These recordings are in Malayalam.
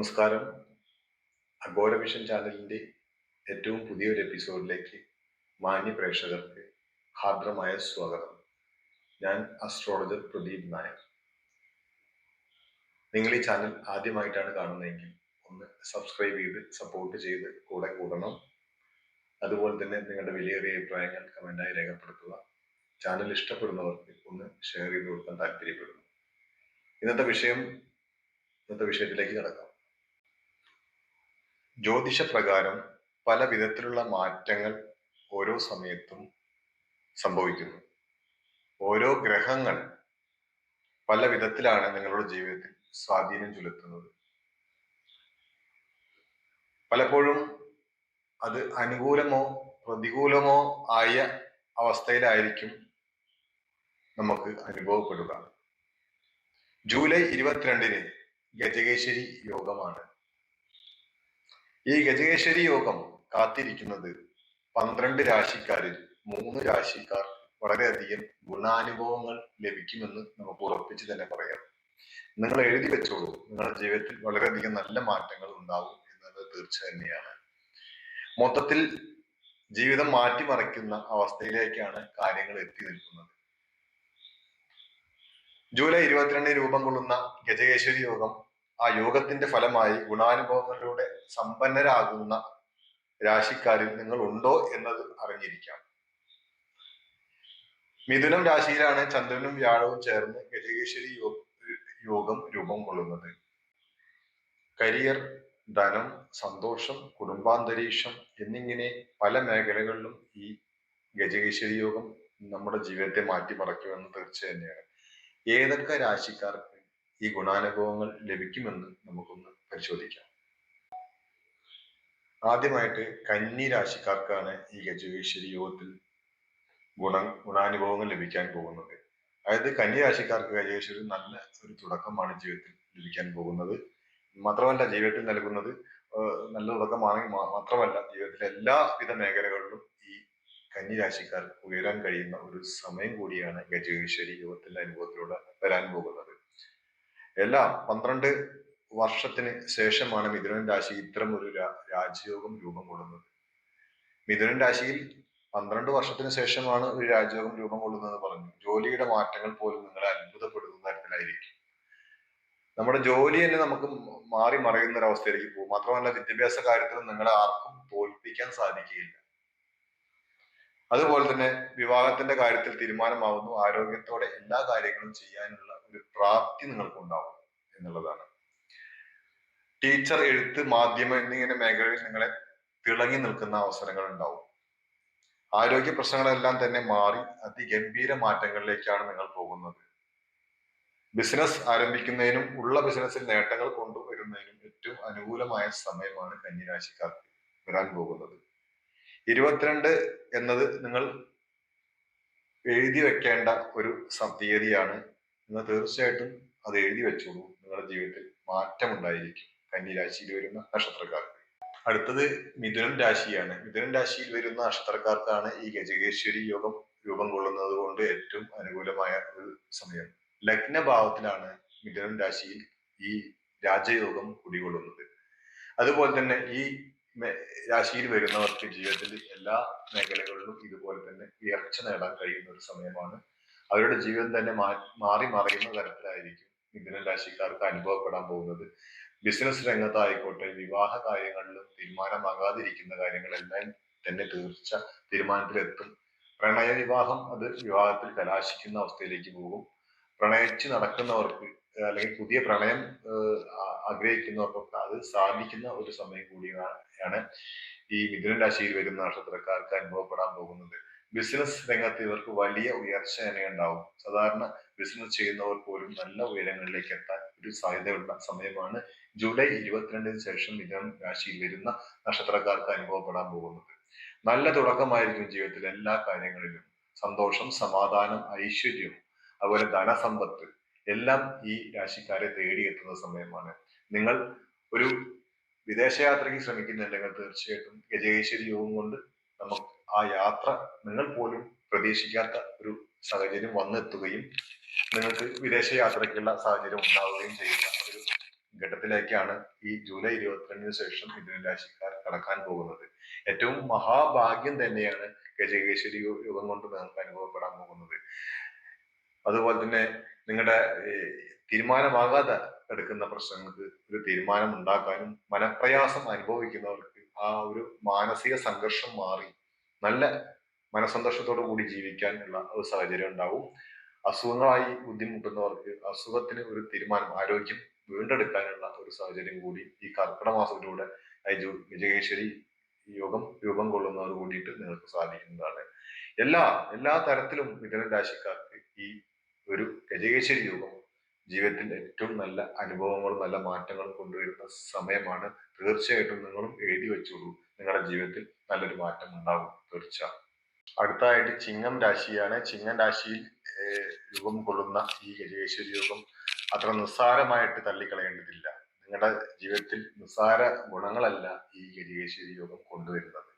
നമസ്കാരം. അഗോര വിഷൻ ചാനലിന്റെ ഏറ്റവും പുതിയൊരു എപ്പിസോഡിലേക്ക് മാന്യ പ്രേക്ഷകർക്ക് ഹാർദ്രമായ സ്വാഗതം. ഞാൻ അസ്ട്രോളജർ പ്രദീപ് നായർ. നിങ്ങൾ ഈ ചാനൽ ആദ്യമായിട്ടാണ് കാണുന്നതെങ്കിൽ ഒന്ന് സബ്സ്ക്രൈബ് ചെയ്ത് സപ്പോർട്ട് ചെയ്ത് കൂടെ കൂടണം. അതുപോലെ തന്നെ നിങ്ങളുടെ വിലയേറിയ അഭിപ്രായങ്ങൾ കമന്റായി രേഖപ്പെടുത്തുക. ചാനൽ ഇഷ്ടപ്പെടുന്നവർക്ക് ഒന്ന് ഷെയർ ചെയ്ത് കൊടുക്കാൻ താല്പര്യപ്പെടുന്നു. ഇന്നത്തെ വിഷയം ഇന്നത്തെ വിഷയത്തിലേക്ക് കിടക്കാം. ജ്യോതിഷപ്രകാരം പല വിധത്തിലുള്ള മാറ്റങ്ങൾ ഓരോ സമയത്തും സംഭവിക്കുന്നു. ഓരോ ഗ്രഹങ്ങൾ പല വിധത്തിലാണ് നിങ്ങളുടെ ജീവിതത്തിൽ സ്വാധീനം ചെലുത്തുന്നത്. പലപ്പോഴും അത് അനുകൂലമോ പ്രതികൂലമോ ആയ അവസ്ഥയിലായിരിക്കും നമുക്ക് അനുഭവപ്പെടുക. ജൂലൈ ഇരുപത്തിരണ്ടിന് ഗജകേശ്വരി യോഗമാണ്. ഈ ഗജകേശ്വരി യോഗം കാത്തിരിക്കുന്നത് പന്ത്രണ്ട് രാശിക്കാരിൽ മൂന്ന് രാശിക്കാർ വളരെയധികം ഗുണാനുഭവങ്ങൾ ലഭിക്കുമെന്ന് നമുക്ക് ഉറപ്പിച്ച് തന്നെ പറയാം. നിങ്ങൾ എഴുതി വെച്ചോളൂ. നിങ്ങളുടെ ജീവിതത്തിൽ വളരെയധികം നല്ല മാറ്റങ്ങൾ ഉണ്ടാവും എന്നത് തീർച്ച തന്നെയാണ്. മൊത്തത്തിൽ ജീവിതം മാറ്റിമറിക്കുന്ന അവസ്ഥയിലേക്കാണ് കാര്യങ്ങൾ എത്തി നിൽക്കുന്നത്. ജൂലൈ ഇരുപത്തിരണ്ടിന് രൂപം കൊള്ളുന്ന ഗജകേശ്വരി യോഗം ആ യോഗത്തിന്റെ ഫലമായി ഗുണാനുഭവങ്ങളിലൂടെ സമ്പന്നരാകുന്ന രാശിക്കാരിൽ നിങ്ങൾ ഉണ്ടോ എന്നത് അറിഞ്ഞിരിക്കാം. മിഥുനം രാശിയിലാണ് ചന്ദ്രനും വ്യാഴവും ചേർന്ന് ഗജകേശ്വരി യോഗം രൂപം കൊള്ളുന്നത്. കരിയർ ധനം സന്തോഷം കുടുംബാന്തരീക്ഷം എന്നിങ്ങനെ പല മേഖലകളിലും ഈ ഗജകേശ്വരി യോഗം നമ്മുടെ ജീവിതത്തെ മാറ്റിമറക്കുമെന്ന് തീർച്ച തന്നെയാണ്. ഏതൊക്കെ രാശിക്കാർക്ക് ഈ ഗുണാനുഭവങ്ങൾ ലഭിക്കുമെന്ന് നമുക്കൊന്ന് പരിശോധിക്കാം. ആദ്യമായിട്ട് കന്നി രാശിക്കാർക്കാണ് ഈ ഗജകേശ്വരി യോഗത്തിൽ ഗുണ ഗുണാനുഭവങ്ങൾ ലഭിക്കാൻ പോകുന്നത്. അതായത് കന്നി രാശിക്കാർക്ക് ഗജകേശ്വരി നല്ല ഒരു തുടക്കമാണ് ജീവിതത്തിൽ ലഭിക്കാൻ പോകുന്നത്. മാത്രമല്ല ജീവിതത്തിൽ നൽകുന്നത് നല്ല തുടക്കമാണെങ്കിൽ മാത്രമല്ല ജീവിതത്തിലെ എല്ലാവിധ മേഖലകളിലും ഈ കന്നി രാശിക്കാർക്ക് ഉയരാൻ കഴിയുന്ന ഒരു സമയം കൂടിയാണ് ഗജകേശ്വരി യോഗത്തിന്റെ അനുഭവത്തിലൂടെ വരാൻ പോകുന്നത്. എല്ലാം പന്ത്രണ്ട് വർഷത്തിന് ശേഷമാണ് മിഥുനൻ രാശി ഇത്തരം ഒരു രാജയോഗം രൂപം കൊള്ളുന്നത്. മിഥുനൻ രാശിയിൽ പന്ത്രണ്ട് വർഷത്തിന് ശേഷമാണ് ഒരു രാജയോഗം രൂപം കൊള്ളുന്നത് പറഞ്ഞു. ജോലിയുടെ മാറ്റങ്ങൾ പോലും നിങ്ങളെ അത്ഭുതപ്പെടുന്ന തരത്തിലായിരിക്കും. നമ്മുടെ ജോലി തന്നെ നമുക്ക് മാറി മറയുന്ന ഒരു അവസ്ഥയിലേക്ക് പോകും. മാത്രമല്ല വിദ്യാഭ്യാസ കാര്യത്തിലും നിങ്ങളെ ആർക്കും തോൽപ്പിക്കാൻ സാധിക്കുകയില്ല. അതുപോലെ തന്നെ വിവാഹത്തിന്റെ കാര്യത്തിൽ തീരുമാനമാവുന്നു. ആരോഗ്യത്തോടെ എല്ലാ കാര്യങ്ങളും ചെയ്യാനുള്ള പ്രാപ്തി നിങ്ങൾക്ക് ഉണ്ടാവും എന്നുള്ളതാണ്. ടീച്ചർ എഴുത്ത് മാധ്യമം എന്നിങ്ങനെ മേഖലകളിൽ നിങ്ങളെ തിളങ്ങി നിൽക്കുന്ന അവസരങ്ങൾ ഉണ്ടാവും. ആരോഗ്യ പ്രശ്നങ്ങളെല്ലാം തന്നെ മാറി അതിഗംഭീര മാറ്റങ്ങളിലേക്കാണ് നിങ്ങൾ പോകുന്നത്. ബിസിനസ് ആരംഭിക്കുന്നതിനും ഉള്ള ബിസിനസ്സിൽ നേട്ടങ്ങൾ കൊണ്ടുവരുന്നതിനും ഏറ്റവും അനുകൂലമായ സമയമാണ് കന്യരാശിക്കാർക്ക് വരാൻ പോകുന്നത്. ഇരുപത്തിരണ്ട് എന്നത് നിങ്ങൾ എഴുതി വെക്കേണ്ട ഒരു തീയതിയാണ്. നിങ്ങൾ തീർച്ചയായിട്ടും അത് എഴുതി വെച്ചോളൂ. നിങ്ങളുടെ ജീവിതത്തിൽ മാറ്റമുണ്ടായിരിക്കും. കന്നി രാശിയിൽ വരുന്ന നക്ഷത്രക്കാർക്ക്. അടുത്തത് മിഥുനം രാശിയാണ്. മിഥുനം രാശിയിൽ വരുന്ന നക്ഷത്രക്കാർക്കാണ് ഈ ഗജകേശ്വരി യോഗം രൂപം കൊള്ളുന്നത് കൊണ്ട് ഏറ്റവും അനുകൂലമായ ഒരു സമയം. ലഗ്നഭാവത്തിലാണ് മിഥുനം രാശിയിൽ ഈ രാജയോഗം കുടികൊള്ളുന്നത്. അതുപോലെ തന്നെ ഈ രാശിയിൽ വരുന്നവർക്ക് ജീവിതത്തിൽ എല്ലാ മേഖലകളിലും ഇതുപോലെ തന്നെ ഉയർച്ച നേടാൻ കഴിയുന്ന ഒരു സമയമാണ് അവരുടെ ജീവിതം തന്നെ മാറി മറിയുന്ന തരത്തിലായിരിക്കും മിഥുന രാശിക്കാർക്ക് അനുഭവപ്പെടാൻ പോകുന്നത്. ബിസിനസ് രംഗത്തായിക്കോട്ടെ വിവാഹ കാര്യങ്ങളിലും തീരുമാനമാകാതിരിക്കുന്ന കാര്യങ്ങളെല്ലാം തന്നെ തീർച്ച തീരുമാനത്തിലെത്തും. പ്രണയ വിവാഹം അത് വിവാഹത്തിൽ കലാശിക്കുന്ന അവസ്ഥയിലേക്ക് പോകും. പ്രണയിച്ച് നടക്കുന്നവർക്ക് അല്ലെങ്കിൽ പുതിയ പ്രണയം ആഗ്രഹിക്കുന്നവർക്കൊക്കെ അത് സാധിക്കുന്ന ഒരു സമയം കൂടിയാണ് ഈ മിഥുന രാശിയിൽ വരുന്ന നക്ഷത്രക്കാർക്ക് അനുഭവപ്പെടാൻ പോകുന്നത്. ബിസിനസ് രംഗത്ത് ഇവർക്ക് വലിയ ഉയർച്ച തന്നെ ഉണ്ടാവും. സാധാരണ ബിസിനസ് ചെയ്യുന്നവർ പോലും നല്ല ഉയരങ്ങളിലേക്ക് എത്താൻ ഒരു സാധ്യതയുള്ള സമയമാണ് ജൂലൈ ഇരുപത്തിരണ്ടിന് ശേഷം മിഥുനം രാശിയിൽ വരുന്ന നക്ഷത്രക്കാർക്ക് അനുഭവപ്പെടാൻ പോകുന്നത്. നല്ല തുടക്കമായിരിക്കും ജീവിതത്തിൽ എല്ലാ കാര്യങ്ങളിലും. സന്തോഷം സമാധാനം ഐശ്വര്യം അതുപോലെ ധനസമ്പത്ത് എല്ലാം ഈ രാശിക്കാരെ തേടിയെത്തുന്ന സമയമാണ്. നിങ്ങൾ ഒരു വിദേശയാത്രയ്ക്ക് ശ്രമിക്കുന്നുണ്ടെങ്കിൽ തീർച്ചയായിട്ടും ഗജകേശ്വരി യോഗം കൊണ്ട് നമുക്ക് ആ യാത്ര നിങ്ങൾ പോലും പ്രതീക്ഷിക്കാത്ത ഒരു സാഹചര്യം വന്നെത്തുകയും നിങ്ങൾക്ക് വിദേശ യാത്രയ്ക്കുള്ള സാഹചര്യം ഉണ്ടാവുകയും ചെയ്യുന്ന ഒരു ഘട്ടത്തിലേക്കാണ് ഈ ജൂലൈ ഇരുപത്തിരണ്ടിന് ശേഷം മിഥുന രാശിക്കാർ കടക്കാൻ പോകുന്നത്. ഏറ്റവും മഹാഭാഗ്യം തന്നെയാണ് ഗജകേശ്വരി യോഗം കൊണ്ട് നിങ്ങൾക്ക് അനുഭവപ്പെടാൻ പോകുന്നത്. അതുപോലെ തന്നെ നിങ്ങളുടെ തീരുമാനമാകാതെ എടുക്കുന്ന പ്രശ്നങ്ങൾക്ക് ഒരു തീരുമാനം ഉണ്ടാക്കാനും മനപ്രയാസം അനുഭവിക്കുന്നവർക്ക് ആ ഒരു മാനസിക സംഘർഷം മാറി നല്ല മനസന്തോഷത്തോടു കൂടി ജീവിക്കാൻ ഉള്ള ഒരു സാഹചര്യം ഉണ്ടാവും. അസുഖങ്ങളായി ബുദ്ധിമുട്ടുന്നവർക്ക് അസുഖത്തിന് ഒരു തീരുമാനം ആരോഗ്യം വീണ്ടെടുക്കാനുള്ള ഒരു സാഹചര്യം കൂടി ഈ കർക്കിടക മാസത്തിലൂടെ ഐജു വിജയേശ്വരി യോഗം രൂപം കൊള്ളുന്നതോട് കൂടിയിട്ട് നിങ്ങൾക്ക് സാധിക്കുന്നതാണ്. എല്ലാ എല്ലാ തരത്തിലും മിഥുന രാശിക്കാർക്ക് ഈ ഒരു ഗജകേശ്വരി യോഗം ജീവിതത്തിൽ ഏറ്റവും നല്ല അനുഭവങ്ങളും നല്ല മാറ്റങ്ങളും കൊണ്ടുവരുന്ന സമയമാണ്. തീർച്ചയായിട്ടും നിങ്ങളും എഴുതി വെച്ചോളൂ. നിങ്ങളുടെ ജീവിതത്തിൽ നല്ലൊരു മാറ്റം ഉണ്ടാകും തീർച്ച അടുത്തായിട്ട് ചിങ്ങം രാശിയാണ്. ചിങ്ങം രാശിയിൽ രൂപം കൊള്ളുന്ന ഈ ഗജകേശ്വരി യോഗം അത്ര നിസ്സാരമായിട്ട് തള്ളിക്കളയേണ്ടതില്ല. നിങ്ങളുടെ ജീവിതത്തിൽ നിസ്സാര ഗുണങ്ങളല്ല ഈ ഗജകേശ്വരി യോഗം കൊണ്ടുവരുന്നത്.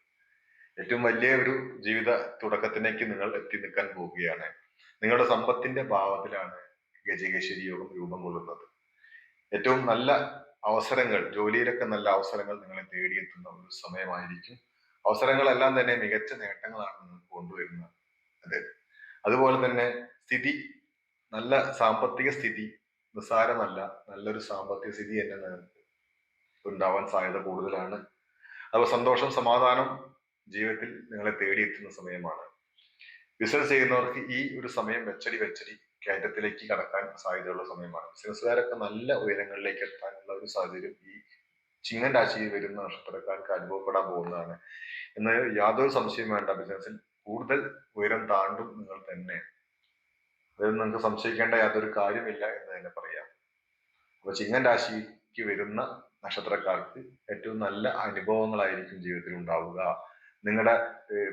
ഏറ്റവും വലിയ ഒരു ജീവിത തുടക്കത്തിലേക്ക് നിങ്ങൾ എത്തി നിൽക്കാൻ പോവുകയാണ്. നിങ്ങളുടെ സമ്പത്തിന്റെ ഭാവത്തിലാണ് ഗജകേശ്വരി യോഗം രൂപം കൊള്ളുന്നത്. ഏറ്റവും നല്ല അവസരങ്ങൾ ജോലിയിലൊക്കെ നല്ല അവസരങ്ങൾ നിങ്ങളെ തേടിയെത്തുന്ന ഒരു സമയമായിരിക്കും. അവസരങ്ങളെല്ലാം തന്നെ മികച്ച നേട്ടങ്ങളാണ് നിങ്ങൾക്ക് കൊണ്ടുവരുന്നത്. അതെ. അതുപോലെ തന്നെ സ്ഥിതി നല്ല സാമ്പത്തിക സ്ഥിതി നിസ്സാരമല്ല നല്ലൊരു സാമ്പത്തിക സ്ഥിതി തന്നെ നിങ്ങൾക്ക് ഉണ്ടാവാൻ സാധ്യത കൂടുതലാണ്. അപ്പോൾ സന്തോഷം സമാധാനം ജീവിതത്തിൽ നിങ്ങളെ തേടിയെത്തുന്ന സമയമാണ്. ബിസിനസ് ചെയ്യുന്നവർക്ക് ഈ ഒരു സമയം വെച്ചടി വെച്ചടി കയറ്റത്തിലേക്ക് കടക്കാൻ സാധ്യതയുള്ള സമയമാണ്. ബിസിനസ്സുകാരൊക്കെ നല്ല ഉയരങ്ങളിലേക്ക് എത്താനുള്ള ഒരു സാഹചര്യം ഈ ചിങ്ങൻ രാശിയിൽ വരുന്ന നക്ഷത്രക്കാർക്ക് അനുഭവപ്പെടാൻ പോകുന്നതാണ്. എന്നാൽ യാതൊരു സംശയം വേണ്ട. ബിസിനസ്സിൽ കൂടുതൽ ഉയരം താണ്ടും നിങ്ങൾ തന്നെ. അതിൽ നിങ്ങൾക്ക് സംശയിക്കേണ്ട യാതൊരു കാര്യമില്ല എന്ന് തന്നെ പറയാം. അപ്പൊ ചിങ്ങൻ രാശിക്ക് വരുന്ന നക്ഷത്രക്കാർക്ക് ഏറ്റവും നല്ല അനുഭവങ്ങളായിരിക്കും ജീവിതത്തിൽ ഉണ്ടാവുക. നിങ്ങളുടെ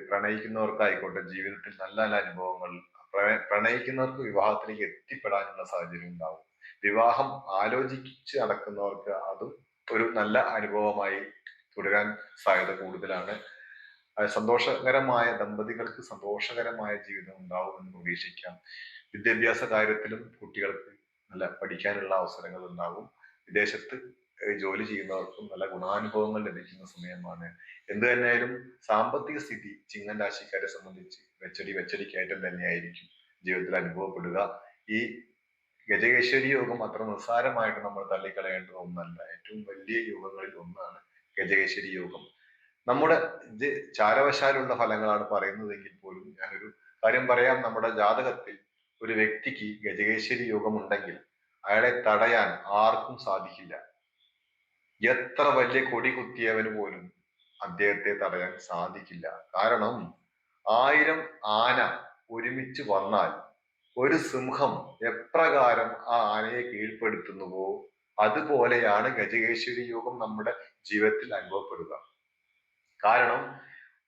പ്രണയിക്കുന്നവർക്കായിക്കോട്ടെ ജീവിതത്തിൽ നല്ല നല്ല അനുഭവങ്ങൾ പ്രണയിക്കുന്നവർക്ക് വിവാഹത്തിലേക്ക് എത്തിപ്പെടാനുള്ള സാഹചര്യം ഉണ്ടാവും. വിവാഹം ആലോചിച്ച് നടക്കുന്നവർക്ക് അതും ഒരു നല്ല അനുഭവമായി തുടരാൻ സാധ്യത കൂടുതലാണ്. സന്തോഷകരമായ ദമ്പതികൾക്ക് സന്തോഷകരമായ ജീവിതം ഉണ്ടാവും എന്ന് പ്രതീക്ഷിക്കാം. വിദ്യാഭ്യാസ കാര്യത്തിലും കുട്ടികൾക്ക് നല്ല പഠിക്കാനുള്ള അവസരങ്ങൾ ഉണ്ടാകും. വിദേശത്ത് ജോലി ചെയ്യുന്നവർക്കും നല്ല ഗുണാനുഭവങ്ങൾ ലഭിക്കുന്ന സമയമാണ്. എന്ത് തന്നെയായാലും സാമ്പത്തിക സ്ഥിതി ചിങ്ങൻ രാശിക്കാരെ സംബന്ധിച്ച് വെച്ചടി വെച്ചടി കയറ്റം തന്നെയായിരിക്കും ജീവിതത്തിൽ അനുഭവപ്പെടുക. ഈ ഗജകേശ്വരി യോഗം അത്ര നിസ്സാരമായിട്ട് നമ്മൾ തള്ളിക്കളയേണ്ട ഒന്നല്ല. ഏറ്റവും വലിയ യോഗങ്ങളിൽ ഒന്നാണ് ഗജകേശ്വരി യോഗം. നമ്മുടെ ചാരവശാലുള്ള ഫലങ്ങളാണ് പറയുന്നതെങ്കിൽ പോലും ഞാനൊരു കാര്യം പറയാം. നമ്മുടെ ജാതകത്തിൽ ഒരു വ്യക്തിക്ക് ഗജകേശ്വരി യോഗം ഉണ്ടെങ്കിൽ അയാളെ തടയാൻ ആർക്കും സാധിക്കില്ല. എത്ര വലിയ കൊടി കുത്തിയവന് പോലും അദ്ദേഹത്തെ തടയാൻ സാധിക്കില്ല. കാരണം ആയിരം ആന ഒരുമിച്ച് വന്നാൽ ഒരു സിംഹം എപ്രകാരം ആ ആനയെ കീഴ്പ്പെടുത്തുന്നുവോ? അതുപോലെയാണ് ഗജകേശ്വരി യോഗം നമ്മുടെ ജീവിതത്തിൽ അനുഭവപ്പെടുക. കാരണം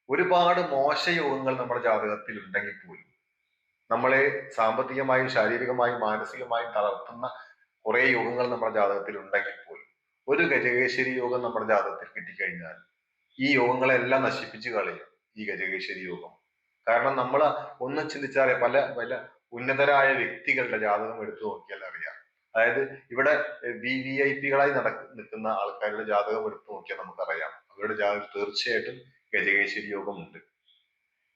ഒരുപാട് മോശ യോഗങ്ങൾ നമ്മുടെ ജാതകത്തിൽ ഉണ്ടെങ്കിൽ പോലും നമ്മളെ സാമ്പത്തികമായും ശാരീരികമായും മാനസികമായും തളർത്തുന്ന കുറെ യോഗങ്ങൾ നമ്മുടെ ജാതകത്തിൽ ഉണ്ടെങ്കിൽ ഒരു ഗജകേശ്വരി യോഗം നമ്മുടെ ജാതകത്തിൽ കിട്ടിക്കഴിഞ്ഞാൽ ഈ യോഗങ്ങളെല്ലാം നശിപ്പിച്ച് കളയും ഈ ഗജകേശ്വരി യോഗം. കാരണം നമ്മൾ ഒന്ന് ചിന്തിച്ചാൽ പല പല ഉന്നതരായ വ്യക്തികളുടെ ജാതകം എടുത്തു നോക്കിയാൽ അറിയാം. അതായത് ഇവിടെ വി വി ഐ പികളായി നട നിൽക്കുന്ന ആൾക്കാരുടെ ജാതകം എടുത്തു നോക്കിയാൽ നമുക്കറിയാം. അവരുടെ ജാതകം തീർച്ചയായിട്ടും ഗജകേശ്വരി യോഗമുണ്ട്.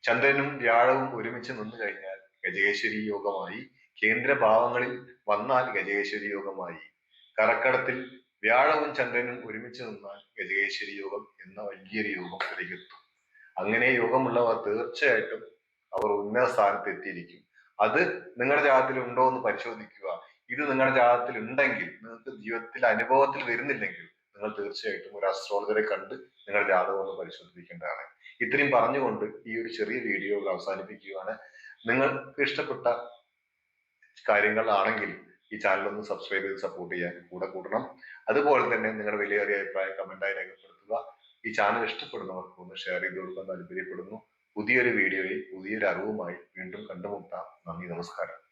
ചന്ദ്രനും വ്യാഴവും ഒരുമിച്ച് നിന്നു കഴിഞ്ഞാൽ ഗജകേശ്വരി യോഗമായി കേന്ദ്രഭാവങ്ങളിൽ വന്നാൽ ഗജകേശ്വരി യോഗമായി കറക്കടത്തിൽ വ്യാഴവും ചന്ദ്രനും ഒരുമിച്ച് നിന്നാൽ ഗജകേശ്വരി യോഗം എന്ന വലിയൊരു യോഗം എത്തും അങ്ങനെ യോഗമുള്ളവർ തീർച്ചയായിട്ടും അവർ ഉന്നത സ്ഥാനത്ത് എത്തിയിരിക്കും അത് നിങ്ങളുടെ ജാതത്തിൽ ഉണ്ടോ എന്ന് പരിശോധിക്കുക. ഇത് നിങ്ങളുടെ ജാതത്തിൽ ഉണ്ടെങ്കിൽ നിങ്ങൾക്ക് ജീവിതത്തിൽ അനുഭവത്തിൽ വരുന്നില്ലെങ്കിൽ നിങ്ങൾ തീർച്ചയായിട്ടും ഒരു അസ്ട്രോളജറെ കണ്ട് നിങ്ങളുടെ ജാതകം ഒന്ന് പരിശോധിക്കേണ്ടതാണ്. ഇത്രയും പറഞ്ഞുകൊണ്ട് ഈ ഒരു ചെറിയ വീഡിയോ അവസാനിപ്പിക്കുകയാണ്. നിങ്ങൾക്ക് ഇഷ്ടപ്പെട്ട കാര്യങ്ങളാണെങ്കിൽ ഈ ചാനൽ ഒന്ന് സബ്സ്ക്രൈബ് ചെയ്ത് സപ്പോർട്ട് ചെയ്യാൻ കൂടെ കൂട്ടണം. അതുപോലെ തന്നെ നിങ്ങളുടെ വലിയ അഭിപ്രായം കമന്റായി രേഖപ്പെടുത്തുക. ഈ ചാനൽ ഇഷ്ടപ്പെടുന്നവർക്ക് ഒന്ന് ഷെയർ ചെയ്ത് കൊടുക്കാൻ താല്പര്യപ്പെടുന്നു. പുതിയൊരു വീഡിയോയിൽ പുതിയൊരു അറിവുമായി വീണ്ടും കണ്ടുമുട്ടാം. നന്ദി നമസ്കാരം.